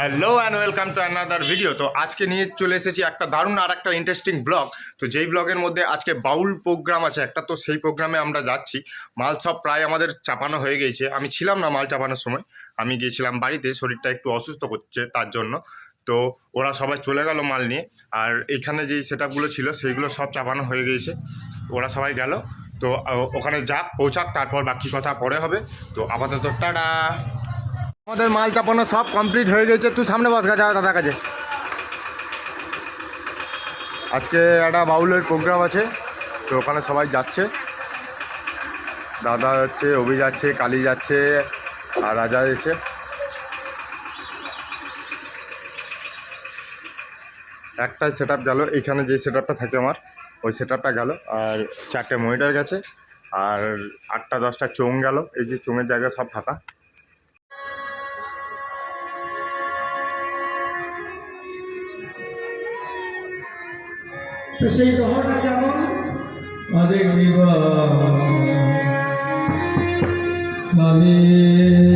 Hello and welcome to another video তো আজকে নিয়ে চলে এসেছি একটা দারুণ আর একটা ইন্টারেস্টিং ব্লগ তো যেই ব্লগের মধ্যে আজকে বাউল প্রোগ্রাম আছে একটা, তো সেই প্রোগ্রামে আমরা যাচ্ছি। মাল সব প্রায় আমাদের চাপানো হয়ে গেছে। আমি ছিলাম না মাল চাপানোর সময়। আমি গিয়েছিলাম বাড়িতে, শরীরটা একটু অসুস্থ করছে তার জন্য। তো ওরা সবাই চলে গেল মাল নিয়ে। আর এখানে যেই সেট ছিল, সেইগুলো সব চাপানো হয়ে গিয়েছে ওরা সবাই গেল। তো ওখানে যাক, পৌঁছাক, তারপর বাকি কথা পরে হবে। তো আপাতত টাটা! আমাদের মাল চাপানো সব কমপ্লিট হয়ে গেছে। তুই সামনে বস গা দাদার কাছে। আজকে একটা বাউলের প্রোগ্রাম আছে, তো ওখানে সবাই যাচ্ছে। দাদা যাচ্ছে অভি যাচ্ছে, কালী যাচ্ছে, আর রাজা এসে। একটা সেট আপ গেল, এখানে যে সেট আপটা থাকে আমার, ওই সেট আপটা গেল, আর চারটে মনিটর গেছে, আর আটটা, দশটা চোং গেল, এই যে চোঙের জায়গা সব ফাঁকা। किसी को हो क्या बोलो हरे हरे हरे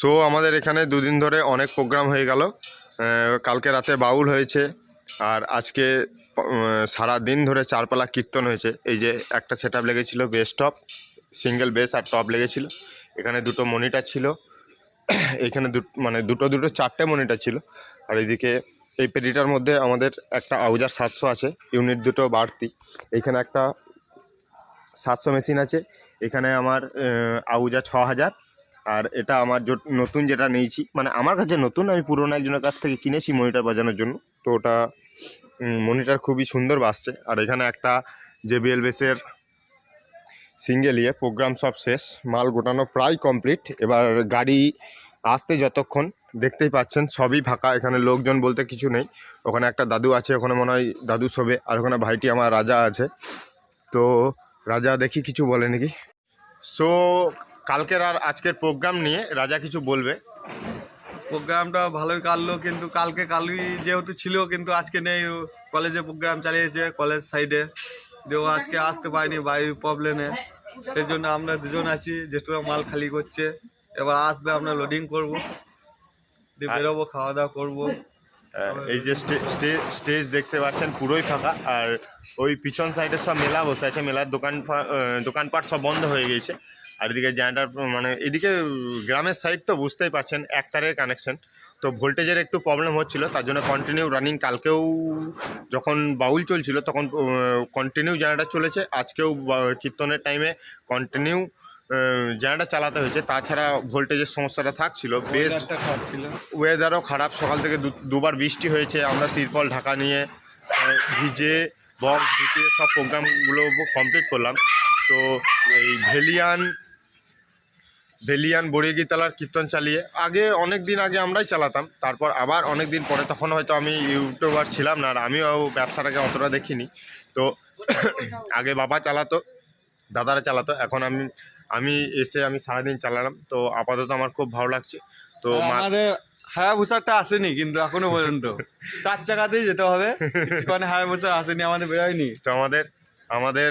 সো আমাদের এখানে দুদিন ধরে অনেক প্রোগ্রাম হয়ে গেল। কালকে রাতে বাউল হয়েছে আর আজকে সারা দিন ধরে চারপালা কীর্তন হয়েছে। এই যে একটা সেট আপ লেগেছিলো বেস টপ সিঙ্গেল বেস আর টপ লেগেছিল। এখানে দুটো মনিটার ছিল। এখানে দু মানে দুটো দুটো চারটে মনিটার ছিল। আর এইদিকে এই পেটিটার মধ্যে আমাদের একটা আউজার সাতশো আছে ইউনিট দুটো বাড়তি। এখানে একটা সাতশো মেশিন আছে। এখানে আমার আউজা ছ হাজার আর এটা আমার নতুন যেটা নিয়েছি মানে আমার কাছে নতুন, আমি পুরোনো একজনের কাছ থেকে কিনেছি মনিটার বাজানোর জন্য। তো ওটা মনিটার খুবই সুন্দর বাজছে। আর এখানে একটা জেবিএল বেসের সিঙ্গেল ইয়ে প্রোগ্রাম সব শেষ, মাল গোটানো প্রায় কমপ্লিট। এবার গাড়ি আসতে যতক্ষণ, দেখতেই পাচ্ছেন, সবই ফাঁকা। এখানে লোকজন বলতে কিছু নেই। ওখানে একটা দাদু আছে, ওখানে মনে হয় দাদু শোবে, আর ওখানে ভাইটি আমার রাজা আছে। তো রাজা দেখি কিছু বলে নাকি? সো কালকের আর আজকের প্রোগ্রাম নিয়ে রাজা কিছু বলবে। প্রোগ্রামটা ভালোই কাটলো কিন্তু কালকে কালই যেহেতু ছিল কিন্তু আজকে নেই। কলেজে প্রোগ্রাম চালিয়েছে কলেজ সাইডে। দিয়ে আজকে আসতে পারেনি বাড়ির প্রবলেমে সেই জন্য আমরা দুজন আছি যেটুকু মাল খালি করছে। এবার আসবে আমরা লোডিং করব। দিয়ে বেরোবো খাওয়া দাওয়া করব। এই যে স্টে- স্টে- স্টেজ দেখতে পাচ্ছেন পুরোই ফাঁকা, আর ওই পিছন সাইডে সব মেলা বসে আছে, মেলার দোকান দোকানপাট সব বন্ধ হয়ে গিয়েছে আর এদিকে জেনারেটার মানে এদিকে গ্রামের সাইড তো বুঝতেই পারছেন, এক তারের কানেকশন তো ভোল্টেজের একটু প্রবলেম হচ্ছিল, তার জন্য কন্টিনিউ রানিং কালকেও যখন বাউল চলছিল, তখন কন্টিনিউ জেনারেটার চলেছে। আজকেও কীর্তনের টাইমে কন্টিনিউ জেনারেটার চালাতে হয়েছে। তাছাড়া ভোল্টেজের সমস্যাটা থাকছিল। বেশ ওয়েদারও খারাপ সকাল থেকে দুবার বৃষ্টি হয়েছে। আমরা তিরপল ঢাকা নিয়ে ভিজে বক্স ঢুকিয়ে সব প্রোগ্রামগুলো কমপ্লিট করলাম। তো এই ভেলিয়ান ভেলিয়ান বড়িগিতালার কীর্তন চালিয়ে আগে অনেক দিন আগে আমরাই চালাতাম। তারপর আবার অনেক দিন পরে তখন হয়তো আমি ইউটিউবার ছিলাম না আর আমিও ব্যবসাটাকে অতটা দেখিনি। তো আগে বাবা চালাতো দাদারা চালাতো। এখন আমি আমি এসে আমি সারাদিন চালালাম তো আপাতত আমার খুব ভালো লাগছে। তো আমাদের হায়া ভুসারটা আসেনি কিন্তু এখনও পর্যন্ত। চার চাকাতেই যেতে হবে। কিছুক্ষণে হায়া ভুসার আসেনি আমাদের বেরোয়নি। তো আমাদের আমাদের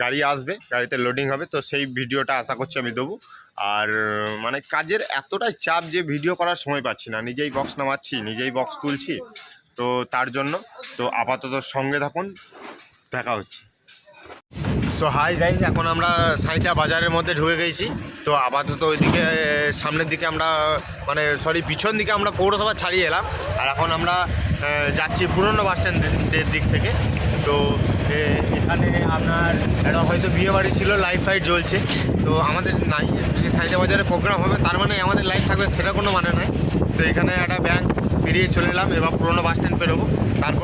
গাড়ি আসবে গাড়িতে লোডিং হবে তো সেই ভিডিওটা আশা করছি আমি দেবো। আর মানে কাজের এতটাই চাপ যে ভিডিও করার সময় পাচ্ছি না নিজেই বক্স নামাচ্ছি নিজেই বক্স তুলছি তো তার জন্য তো আপাতত সঙ্গে থাকুন দেখা হচ্ছে। সো হাই গাইজ এখন আমরা সাঁইথা বাজারের মধ্যে ঢুকে গেছি। তো আপাতত ওইদিকে, সামনের দিকে আমরা মানে সরি পিছন দিকে আমরা পৌরসভা ছাড়িয়ে এলাম। আর এখন আমরা যাচ্ছি পুরনো বাস স্ট্যান্ডের দিক থেকে। তো এখানে আপনার, একটা হয়তো বিয়ে বাড়ি ছিল লাইট ফাইট জ্বলছে। তো আমাদের নাই, যদি সাঁইথা বাজারে প্রোগ্রাম হবে, তার মানে আমাদের লাইট থাকবে সেটা কোনো মানে নয় তো এখানে একটা ব্যাংক পেরিয়ে চলে এলাম, এবার পুরনো বাস স্ট্যান্ড পেরোবো। তারপর